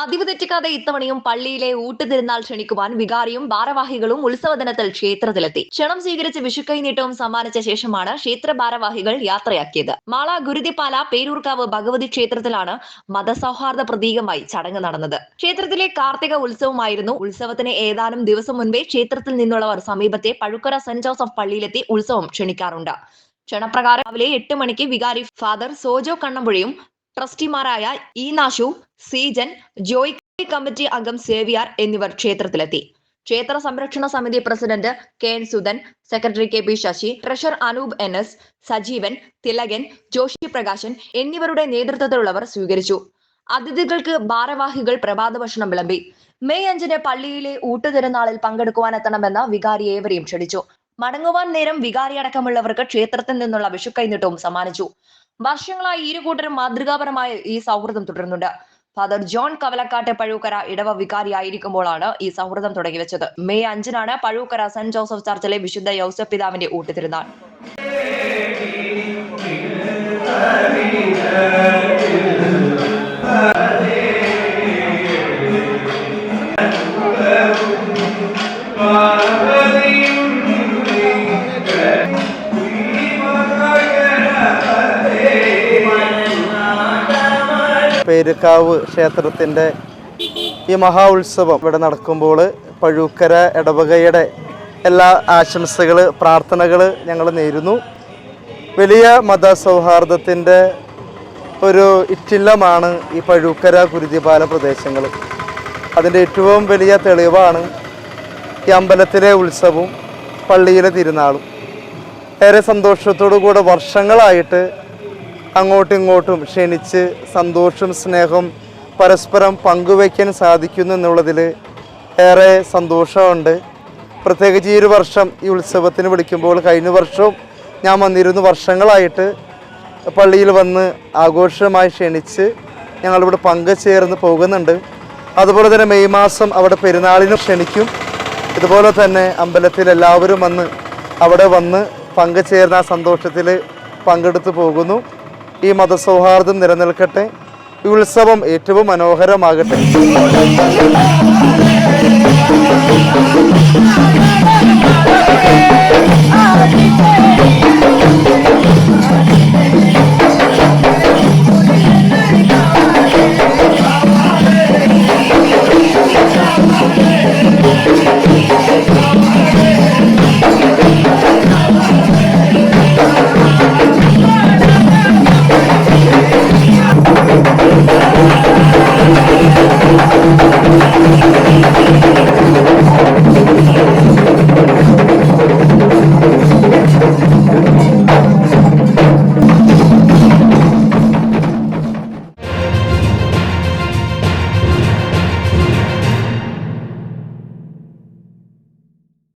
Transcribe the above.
പതിവ് തെറ്റിക്കാതെ ഇത്തവണയും പള്ളിയിലെ ഊട്ടുതിരുന്നാൾ ക്ഷണിക്കുവാൻ വികാരിയും ഭാരവാഹികളും ഉത്സവ ദിനത്തിൽ ക്ഷേത്രത്തിലെത്തി. ക്ഷണം സ്വീകരിച്ച് വിഷുക്കൈനീട്ടവും സമ്മാനിച്ച ശേഷമാണ് ക്ഷേത്ര ഭാരവാഹികൾ യാത്രയാക്കിയത്. മാള ഗുരുതിപ്പാല പേരൂർക്കാവ് ഭഗവതി ക്ഷേത്രത്തിലാണ് മതസൗഹാർദ്ദ പ്രതീകമായി ചടങ്ങ് നടന്നത്. ക്ഷേത്രത്തിലെ കാർത്തിക ഉത്സവമായിരുന്നു ഉത്സവത്തിന് ഏതാനും ദിവസം മുൻപേ ക്ഷേത്രത്തിൽ നിന്നുള്ളവർ സമീപത്തെ പഴുക്കര സെന്റ് ജോസഫ് പള്ളിയിലെത്തി ഉത്സവം ക്ഷണിക്കാറുണ്ട്. ക്ഷണപ്രകാരം രാവിലെ എട്ട് മണിക്ക് വികാരി ഫാദർ സോജോ കണ്ണമ്പുഴയും ട്രസ്റ്റിമാരായ ഇ നാഷു സീജൻ ജോയി കമ്മിറ്റി അംഗം സേവിയാർ എന്നിവർ ക്ഷേത്രത്തിലെത്തി. ക്ഷേത്ര സംരക്ഷണ സമിതി president K N Sudhan secretary K P Sasi treasurer Anoop N S Sajeevan Thilakan Joshi Prakashan എന്നിവരുടെ നേതൃത്വത്തിലുള്ളവർ സ്വീകരിച്ചു. അതിഥികൾക്ക് ഭാരവാഹികൾ പ്രഭാത ഭക്ഷണം വിളമ്പി. മെയ് അഞ്ചിന് പള്ളിയിലെ ഊട്ടുതിരുന്നാളിൽ പങ്കെടുക്കുവാനെത്തണമെന്ന് വികാരി ഏവരെയും ക്ഷണിച്ചു. മടങ്ങുവാൻ നേരം വികാരി അടക്കമുള്ളവർക്ക് ക്ഷേത്രത്തിൽ നിന്നുള്ള വിഷുക്കൈനീട്ടവും സമ്മാനിച്ചു. വർഷങ്ങളായി ഇരു കൂട്ടരും മാതൃകാപരമായ ഈ സൗഹൃദം തുടരുന്നുണ്ട്. ഫാദർ ജോൺ കവലക്കാട്ടെ പഴൂക്കര ഇടവ വികാരി വികാരിയായിരിക്കുമ്പോഴാണ് ഈ സൗഹൃദം തുടങ്ങിവെച്ചത്. മെയ് അഞ്ചിനാണ് പഴൂക്കര സെന്റ് ജോസഫ് ചർച്ചിലെ വിശുദ്ധ യൗസഫ് പിതാവിന്റെ ഊട്ടുതിരുന്നാൾ. പേരുക്കാവ് ക്ഷേത്രത്തിന്റെ ഈ മഹാ ഉത്സവം ഇവിടെ നടക്കുമ്പോൾ പഴുക്കര ഇടവകയുടെ എല്ലാ ആശംസകൾ പ്രാർത്ഥനകൾ ഞങ്ങൾ നേരുന്നു. വലിയ മതസൗഹാർദ്ദത്തിന്റെ ഒരു ഇറ്റില്ലമാണ് ഈ പഴുക്കര കുരുതിപാല പ്രദേശങ്ങൾ. അതിന്റെ ഏറ്റവും വലിയ തെളിവാണ് ഈ അമ്പലത്തിലെ ഉത്സവവും പള്ളിയിലെ തിരുനാളും. ഏറെ സന്തോഷത്തോടു കൂടെ വർഷങ്ങളായിട്ട് അങ്ങോട്ടും ഇങ്ങോട്ടും ക്ഷണിച്ച് സന്തോഷം സ്നേഹം പരസ്പരം പങ്കുവയ്ക്കാൻ സാധിക്കുന്നു എന്നുള്ളതിൽ ഏറെ സന്തോഷമുണ്ട്. പ്രത്യേകിച്ച് ഈ ഒരു വർഷം ഈ ഉത്സവത്തിന് വിളിക്കുമ്പോൾ കഴിഞ്ഞ വർഷവും ഞാൻ വന്നിരുന്നു. വർഷങ്ങളായിട്ട് പള്ളിയിൽ വന്ന് ആഘോഷമായി ക്ഷണിച്ച് ഞങ്ങളിവിടെ പങ്കുചേർന്ന് പോകുന്നുണ്ട്. അതുപോലെ തന്നെ മെയ് മാസം അവിടെ പെരുന്നാളിനും ക്ഷണിക്കും. ഇതുപോലെ തന്നെ അമ്പലത്തിൽ എല്ലാവരും വന്ന് അവിടെ വന്ന് പങ്കുചേർന്ന ആ സന്തോഷത്തിൽ പങ്കെടുത്തു പോകുന്നു. ഈ മതസൗഹാർദ്ദം നിലനിൽക്കട്ടെ. ഈ ഉത്സവം ഏറ്റവും മനോഹരമാകട്ടെ.